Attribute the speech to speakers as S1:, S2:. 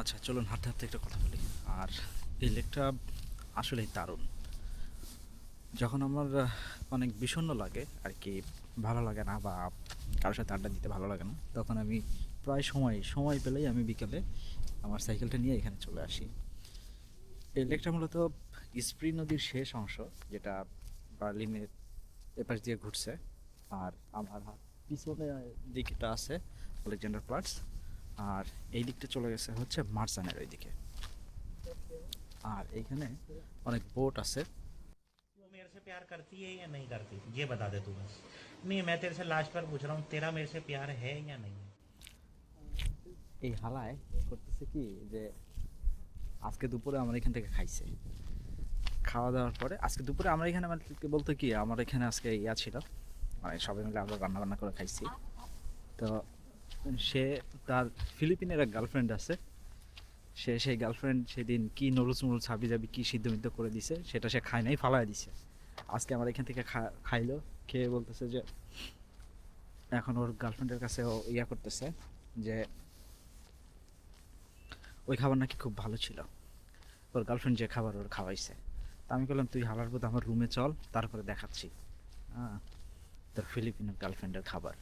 S1: আচ্ছা চলুন হাঁটতে হাঁটতে একটা কথা বলি। আর এই লেকটা আসলেই দারুণ। যখন আমার অনেক বিষণ্ণ লাগে, আর কি ভালো লাগে না বা কারোর সাথে আড্ডা দিতে ভালো লাগে না, তখন আমি প্রায় সময় সময় পেলেই আমি বিকেলে আমার সাইকেলটা নিয়ে এখানে চলে আসি। এই লেকটা মূলত স্প্রি নদীর শেষ অংশ, যেটা বার্লিনের এপাশ দিয়ে ঘুরছে। আর আমার পিছনে দিকটা আছে আলেকজান্ডার প্লাটস। আর এই দিকটা চলে গেছে হচ্ছে মার্সানের ওই দিকে আর এইখানে অনেক বোট আছে
S2: वो मेरे से प्यार करती है या नहीं करती ये बता दे तू बस नहीं मैं तेरे से लास्ट बार पूछ रहा हूँ तेरा मेरे से प्यार है या नहीं है
S1: এই হালায় করতেছে কি যে আজকে দুপুরে আমার এখান থেকে খাইছে খাওয়া দাওয়ার পরে আজকে দুপুরে আমরা এখানে মানে কি বলতে কি আমার এখানে আজকে ইয়া ছিল মানে সবাই মিলে আমরা রান্না বান্না করে খাইছি তো সে তার ফিলিপিনের এক গার্লফ্রেন্ড আছে। সে সেই গার্লফ্রেন্ড সেদিন কি নরুস মরুস হাবি যাবি, কী সিদ্ধ মিদ্ধ করে দিছে, সেটা সে খায় নাই ফালাই দিছে। আজকে আমার এখান থেকে খাইলো, খেয়ে বলতেছে যে, এখন ওর গার্লফ্রেন্ডের কাছে ও ইয়া করতেছে যে, ওই খাবার নাকি খুব ভালো ছিল। ওর গার্লফ্রেন্ড যে খাবার ওর খাওয়াইছে। তা আমি বললাম, তুই হালার বোধ আমার রুমে চল, তারপরে দেখাচ্ছি। হ্যাঁ তোর ফিলিপিনো গার্লফ্রেন্ডের খাবার।